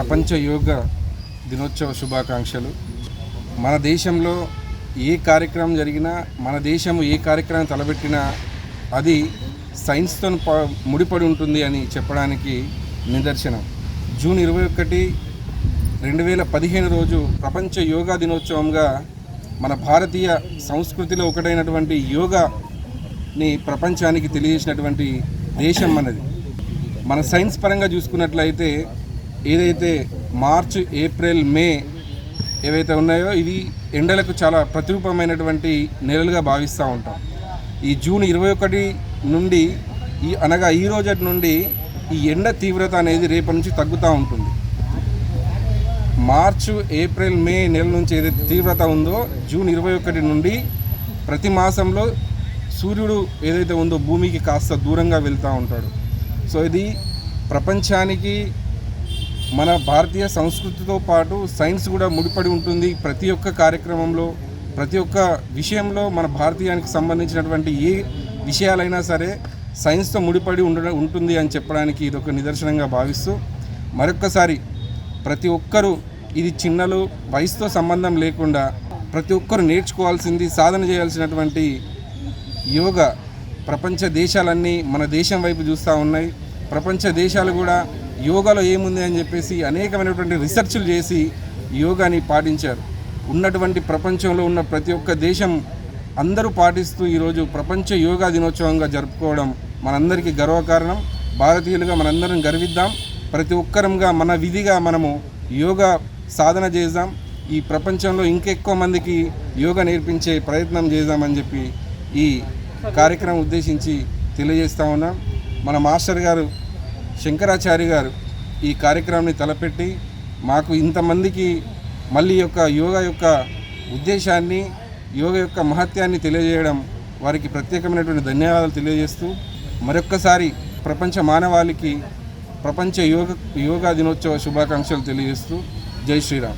ప్రపంచ యోగా దినోత్సవ శుభాకాంక్షలు. మన దేశంలో ఏ కార్యక్రమం జరిగినా మన దేశం ఏ కార్యక్రమం తలబెట్టినా అది సైన్స్తో ప- ముడిపడి ఉంటుంది అని చెప్పడానికి నిదర్శనం. జూన్ ఇరవై ఒకటి రెండు వేల పదిహేను రోజు ప్రపంచ యోగా దినోత్సవంగా మన భారతీయ సంస్కృతిలో ఒకటైనటువంటి యోగాని ప్రపంచానికి తెలియజేసినటువంటి దేశం మనది. మన సైన్స్ పరంగా చూసుకున్నట్లయితే ఏదైతే మార్చ్ ఏప్రిల్ మే ఏవైతే ఉన్నాయో ఇవి ఎండలకు చాలా ప్రతిరూపమైనటువంటి నెలలుగా భావిస్తూ ఉంటాం. ఈ జూన్ ఇరవై ఒకటి నుండి ఈ అనగా ఈ రోజటి నుండి ఈ ఎండ తీవ్రత అనేది రేపటి నుంచి తగ్గుతూ ఉంటుంది. మార్చు ఏప్రిల్ మే నెల నుంచి ఏదైతే తీవ్రత ఉందో జూన్ ఇరవై ఒకటి నుండి ప్రతి మాసంలో సూర్యుడు ఏదైతే ఉందో భూమికి కాస్త దూరంగా వెళ్తూ ఉంటాడు. సో ఇది ప్రపంచానికి మన భారతీయ సంస్కృతితో పాటు సైన్స్ కూడా ముడిపడి ఉంటుంది. ప్రతి ఒక్క కార్యక్రమంలో ప్రతి ఒక్క విషయంలో మన భారతీయానికి సంబంధించినటువంటి ఏ విషయాలైనా సరే సైన్స్తో ముడిపడి ఉండడం ఉంటుంది అని చెప్పడానికి ఇది ఒక నిదర్శనంగా భావిస్తూ మరొక్కసారి ప్రతి ఒక్కరూ ఇది చిన్నలు వయసుతో సంబంధం లేకుండా ప్రతి ఒక్కరు నేర్చుకోవాల్సింది సాధన చేయాల్సినటువంటి యోగా ప్రపంచ దేశాలన్నీ మన దేశం వైపు చూస్తూ ఉన్నాయి. ప్రపంచ దేశాలు కూడా యోగాలో ఏముంది అని చెప్పేసి అనేకమైనటువంటి రీసెర్చ్లు చేసి యోగాని పాటించారు. ఉన్నటువంటి ప్రపంచంలో ఉన్న ప్రతి ఒక్క దేశం అందరూ పాటిస్తూ ఈరోజు ప్రపంచ యోగా దినోత్సవంగా జరుపుకోవడం మనందరికీ గర్వకారణం. భారతీయులుగా మనందరం గర్విద్దాం. ప్రతి ఒక్కరంగా మన విధిగా మనము యోగా సాధన చేద్దాం. ఈ ప్రపంచంలో ఇంకెక్కువ మందికి యోగా నేర్పించే ప్రయత్నం చేద్దామని చెప్పి ఈ కార్యక్రమం ఉద్దేశించి తెలియజేస్తా ఉన్నాం. మన మాస్టర్ గారు శంకరాచార్య గారు ఈ కార్యక్రమాన్ని తలపెట్టి మాకు ఇంతమందికి మళ్ళీ యొక్క యోగా యొక్క ఉద్దేశాన్ని యోగా యొక్క మహత్యాన్ని తెలియజేయడం వారికి ప్రత్యేకమైనటువంటి ధన్యవాదాలు తెలియజేస్తూ మరొక్కసారి ప్రపంచ మానవాళికి ప్రపంచ యోగ యోగా దినోత్సవ శుభాకాంక్షలు తెలియజేస్తూ జై శ్రీరామ్.